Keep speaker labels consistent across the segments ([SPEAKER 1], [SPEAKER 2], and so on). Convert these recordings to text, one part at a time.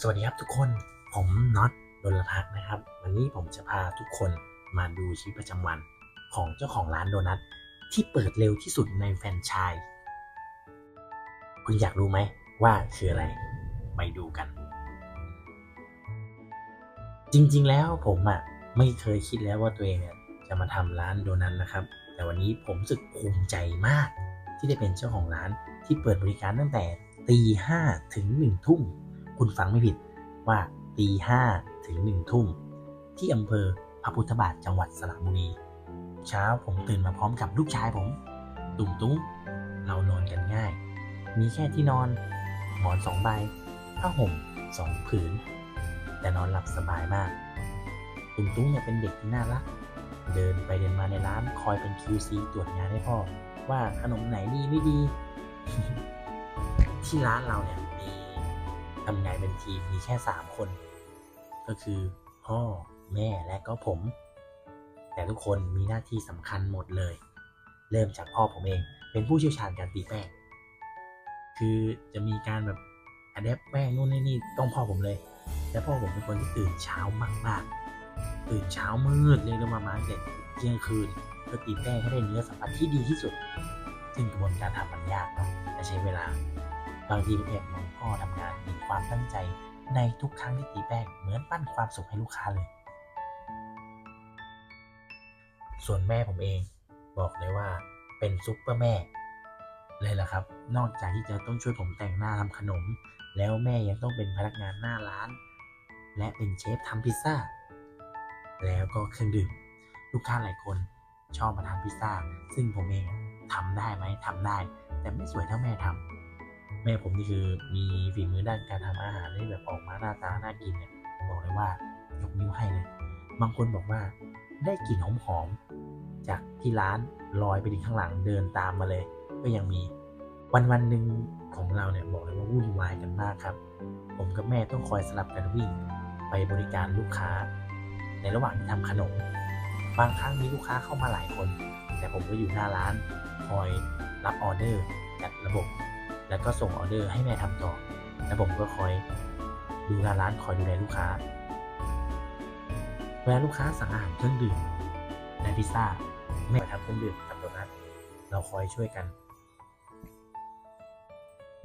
[SPEAKER 1] สวัสดีครับทุกคน ผมน็อตดลพักนะครับ วันนี้ผมจะพาทุกคนมาดูชีวิตประจำวันของเจ้าของร้านโดนัทที่เปิดเร็วที่สุดในแฟรนไชส์คุณอยากรู้ไหมว่าคืออะไร ไปดูกัน จริงๆแล้วผมอะไม่เคยคิดแล้วว่าตัวเองเนี่ยจะมาทำร้านโดนัทนะครับ แต่วันนี้ผมรู้สึกภูมิใจมาก ที่ได้เป็นเจ้าของร้านที่เปิดบริการตั้งแต่ตีห้าถึงหนึ่งทุ่ม คุณฟังไม่ผิดว่าตีห้าถึงหนึ่งทุ่ม ที่อำเภอพระพุทธบาทจังหวัดสระบุรี เช้าผมตื่นมาพร้อมกับลูกชายผม ตุ่มตุ้งเรานอนกันง่าย มีแค่ที่นอน หมอนสองใบผ้าห่มสองผืน แต่นอนหลับสบายมาก ตุ่มตุ้งเนี่ยเป็นเด็กที่น่ารัก เดินไปเดินมาในร้านคอยเป็น QC ตรวจงานให้พ่อ ว่าขนมไหนดีไม่ดี ที่ร้านเราเนี่ย ทำงานเป็นทีมมีแค่ 3 คน ก็คือพ่อแม่และก็ผม แต่ทุกคนมีหน้าที่สำคัญหมดเลย เริ่มจากพ่อผมเองเป็นผู้เชี่ยวชาญการตีแป้งคือจะมีการแบบอัดแอปแป้งนู่นนี่นี่ต้องพ่อผมเลยแต่พ่อผมเป็นคนที่ตื่นเช้ามากๆตื่นเช้ามืดเลยก็มามาตั้งแต่เที่ยงคืนเพื่อตีแป้งให้ได้เนื้อสัมผัสที่ดีที่สุด ซึ่งกระบวนการทำมันยากเนาะและใช้เวลาางทีแอบมองพ่อทำงานมีความตั้งใจในทุกครั้งที่ตีแป้งเหมือนปั้นความสุขให้ลูกค้าเลย ส่วนแม่ผมเองบอกเลยว่าเป็นซุปเปอร์แม่ เลยล่ะครับ นอกจากที่จะต้องช่วยผมแต่งหน้าทำขนม แล้วแม่ยังต้องเป็นพนักงานหน้าร้าน และเป็นเชฟทำพิซซ่า แล้วก็เครื่องดื่ม ลูกค้าหลายคนชอบมาทานพิซซ่า ซึ่งผมเองทำได้ไหมทำได้ แต่ไม่สวยเท่าแม่ทำ แม่ผมนี่คือมีฝีมือด้านการทำอาหารที่แบบออกมาหน้าตาน่ากินเนี่ยบอกเลยว่ายกนิ้วให้เลยบางคนบอกว่าได้กลิ่นหอมๆจากที่ร้านลอยไปถึงข้างหลังเดินตามมาเลย ก็ยังมีวันวันหนึ่งของเราเนี่ยบอกเลยว่าวุ่นวายกันมากครับ ผมกับแม่ต้องคอยสลับกันวิ่งไปบริการลูกค้า ในระหว่างที่ทำขนม บางครั้งมีลูกค้าเข้ามาหลายคน แต่ผมก็อยู่หน้าร้าน คอยรับออเดอร์จัดระบบ แล้วก็ส่งออเดอร์ให้แม่ทำต่อ แล้วผมก็คอยดูหน้าร้านคอยดูแลลูกค้า เวลาลูกค้าสั่งอาหารเครื่องดื่มและพิซซ่าแม่ทำเครื่องดื่มกับโดนัทเราคอยช่วยกัน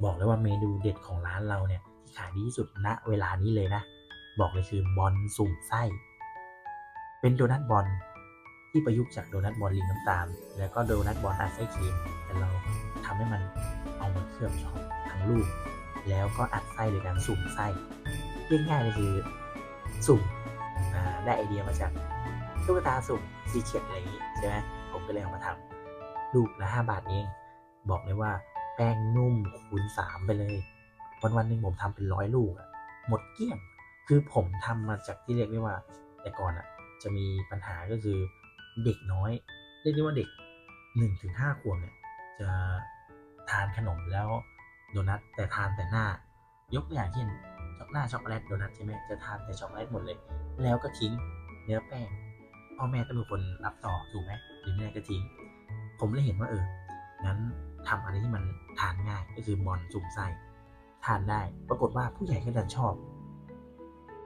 [SPEAKER 1] บอกเลยว่าเมนูเด็ดของร้านเราเนี่ยที่ขายดีที่สุดณเวลานี้เลยนะ บอกเลยคือบอลสุ่มไส้ เป็นโดนัทบอล ที่ประยุกต์จากโดนัทบอลลิงน้ำตาล แล้วก็โดนัทบอลอัดไส้ครีมแต่เราทำให้มันเอามาเคลือบช็อปทั้งลูก แล้วก็อัดไส้โดยการสุ่มไส้เรียกง่ายเลยคือสุ่มได้ไอเดียมาจากตุ๊กตาสุ่มซีเชียอะไรอย่างนี้ใช่ไหมผมก็เลยเอามาทำลูกละ5บาทเองบอกเลยว่าแป้งนุ่มคูณสามไปเลย วันวันหนึ่งผมทำเป็นร้อยลูกอะหมดเกลี้ยง คือผมทำมาจากที่เรียกได้ว่าแต่ก่อนอะจะมีปัญหาก็คือ เด็กน้อย เรียกได้ว่าเด็ก1นถึงห้าขวบเนี่ยจะทานขนมแล้วโดนัทแต่ทานแต่หน้ายกตัวอย่างเช่นช็อกหน้าช็อกโกแลตโดนัทใช่ไหมจะทานแต่ช็อกโกแลตหมดเลย แล้วก็ทิ้งเนื้อแป้งพ่อแม่ต้องเป็นคนรับต่อถูกไหมหรือแม่ก็ทิ้ง ผมเลยเห็นว่าเอองั้นทำอะไรที่มันทานง่ายก็คือบอลสุ่มไส้ทานได้ ปรากฏว่าผู้ใหญ่ก็ดันชอบ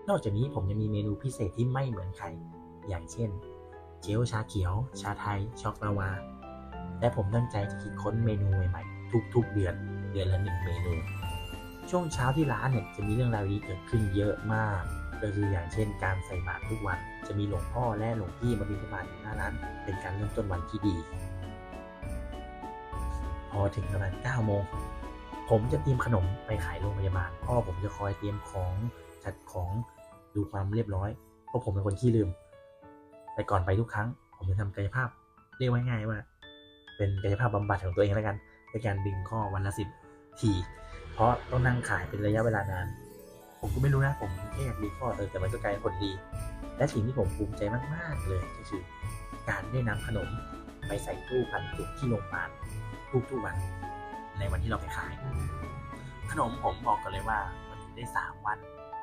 [SPEAKER 1] นอกจากนี้ผมยังมีเมนูพิเศษที่ไม่เหมือนใคร อย่างเช่น เจลชาเขียว ชาไทย ช็อกลาวา และผมตั้งใจจะคิดค้นเมนูใหม่ๆ ทุกๆเดือน เดือนละหนึ่งเมนู ช่วงเช้าที่ร้านเนี่ยจะมีเรื่องราวดีเกิดขึ้นเยอะมาก ก็คืออย่างเช่นการใส่บาตรทุกวัน จะมีหลวงพ่อและหลวงพี่มาบิณฑบาตอยู่หน้าร้าน เป็นการเริ่มต้นวันที่ดี พอถึงประมาณ9โมงผมจะเตรียมขนมไปขายโรงพยาบาลพ่อผมจะคอยเตรียมของจัดของดูความเรียบร้อย เพราะผมเป็นคนขี้ลืม แต่ก่อนไปทุกครั้ง ผมจะทำกายภาพเรียกว่าง่ายว่า เป็นกายภาพบำบัดของตัวเองแล้วกันในการดึงข้อวันละสิบทีเพราะต้องนั่งขายเป็นระยะเวลานาน ผมก็ไม่รู้นะผมแค่อยากดึงข้อเออแต่มันก็กลายเป็นผลดี และสิ่งที่ผมภูมิใจมากๆเลยก็คือ การได้นำขนมไปใส่ตู้พันจุกที่โรงพยาบาลทุกๆวัน ในวันที่เราไปขาย ขนมผมบอกกันเลยว่ามันอยู่ได้ 3 วัน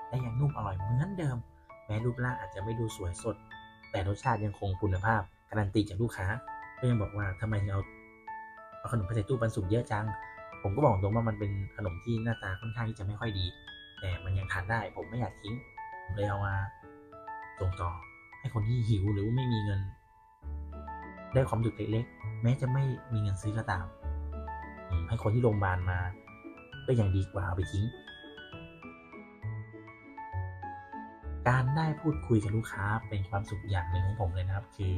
[SPEAKER 1] และยังนุ่มอร่อยเหมือนเดิม แม้รูปร่างอาจจะไม่ดูสวยสด แต่รสชาติยังคงคุณภาพการันตีจากลูกค้าก็ยังบอกว่าทำไมถึงเอาเอาขนมไปใส่ตู้ปันสุกเยอะจัง ผมก็บอกตรงว่ามันเป็นขนมที่หน้าตาค่อนข้างที่จะไม่ค่อยดี แต่มันยังทานได้ ผมไม่อยากทิ้ง ผมเลยเอามาส่งต่อให้คนที่หิวหรือว่าไม่มีเงิน ได้ความสุขเล็กๆ แม้จะไม่มีเงินซื้อก็ตามให้คนที่โรงพยาบาลมา ก็ยังดีกว่าเอาไปทิ้ง การได้พูดคุยกับลูกค้าเป็นความสุขอย่างหนึ่งของผมเลยนะครับ คือ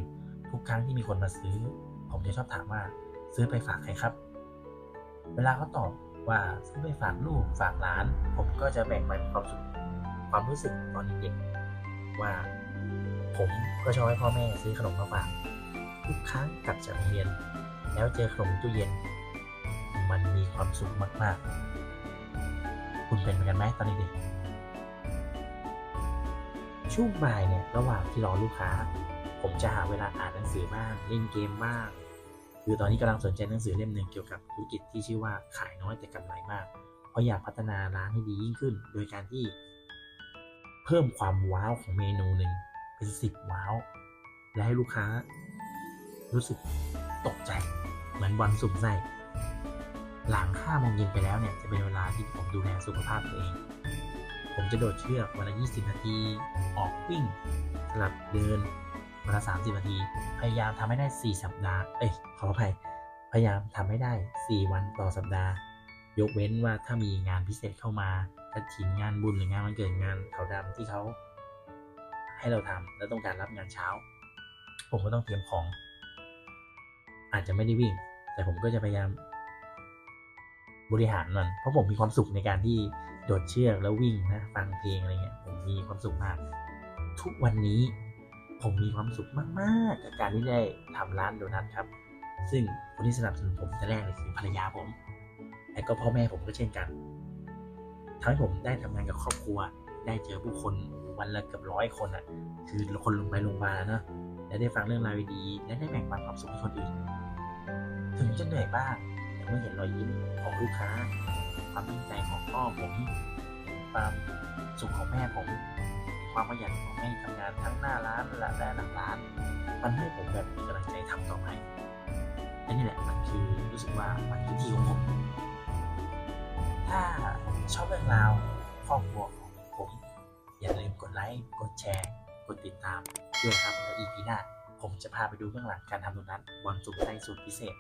[SPEAKER 1] ทุกครั้งที่มีคนมาซื้อ ผมจะชอบถามว่าซื้อไปฝากใครครับ เวลาเขาตอบว่าซื้อไปฝากลูกฝากหลาน ผมก็จะแบ่งปันความสุขความรู้สึกตอนเด็กว่าผมก็ชอบให้พ่อแม่ซื้อขนมมาฝากทุกครั้งกลับจากโรงเรียน แล้วเจอขนมตู้เย็น มันมีความสุขมาก ๆ คุณเป็นเหมือนกันไหมตอนเด็ก ช่วงบ่ายเนี่ยระหว่างที่รอลูกค้า ผมจะหาเวลาอ่านหนังสือบ้างเล่นเกมบ้างคือตอนนี้กำลังสนใจหนังสือเล่มหนึ่งเกี่ยวกับธุรกิจที่ชื่อว่าขายน้อยแต่กำไรมาก เพราะอยากพัฒนาร้านให้ดียิ่งขึ้น โดยการที่เพิ่มความว้าวของเมนูหนึ่งเป็นสิบว้าว และให้ลูกค้า รู้สึกตกใจเหมือนบอลสุ่มไส้หลังห้าโมงเย็นไปแล้วเนี่ยจะเป็นเวลาที่ผมดูแลสุขภาพตัวเอง ผมจะโดดเชือกวันละ 20 นาที ออกวิ่งสลับเดินวันละ 30 นาที พยายามทำให้ได้ 4 สัปดาห์ เอ้ย ขออภัย พยายามทำให้ได้ 4 วันต่อสัปดาห์ ยกเว้นว่าถ้ามีงานพิเศษเข้ามากระถินงานบุญหรืองานวันเกิดงานเขาดำที่เขา ให้เราทำแล้วต้องการรับงานเช้า ผมก็ต้องเตรียมของ อาจจะไม่ได้วิ่ง แต่ผมก็จะพยายาม บริหารมัน เพราะผมมีความสุขในการที่โดดเชือกแล้ววิ่งนะฟังเพลงอะไรเงี้ยผมมีความสุขมาก ทุกวันนี้ผมมีความสุขมากๆกับการที่ได้ทำร้านโดนัทครับ ซึ่งคนที่สนับสนุนผมแต่แรกเลยคือภรรยาผม และก็พ่อแม่ผมก็เช่นกันทำให้ผมได้ทำงานกับครอบครัว ได้เจอผู้คนวันละเกือบร้อยคนอะ คือคนลงไปโรงพยาบาลนะและได้ฟังเรื่องราวดีๆและได้แบ่งปันความสุขให้คนอื่น ถึงจะเหนื่อยบ้าง เมื่อเห็นรอยยิ้มของลูกค้า ความตั้งใจของพ่อผม ความสุขของแม่ผม ความขยันของแม่ทำงานทั้งหน้าร้านและหลังร้าน มันให้ผมแบบมีกำลังใจทำต่อไปและนี่แหละมันคือรู้สึกว่ามันคือที่ของผม ถ้าชอบเรื่องราวครอบครัวของผม อย่าลืมกดไลค์ กดแชร์ กดติดตามด้วยครับแล้วอีพีหน้าผมจะพาไปดูเบื้องหลังการทำโดนัทบอลจุ่มไส้สูตรพิเศษ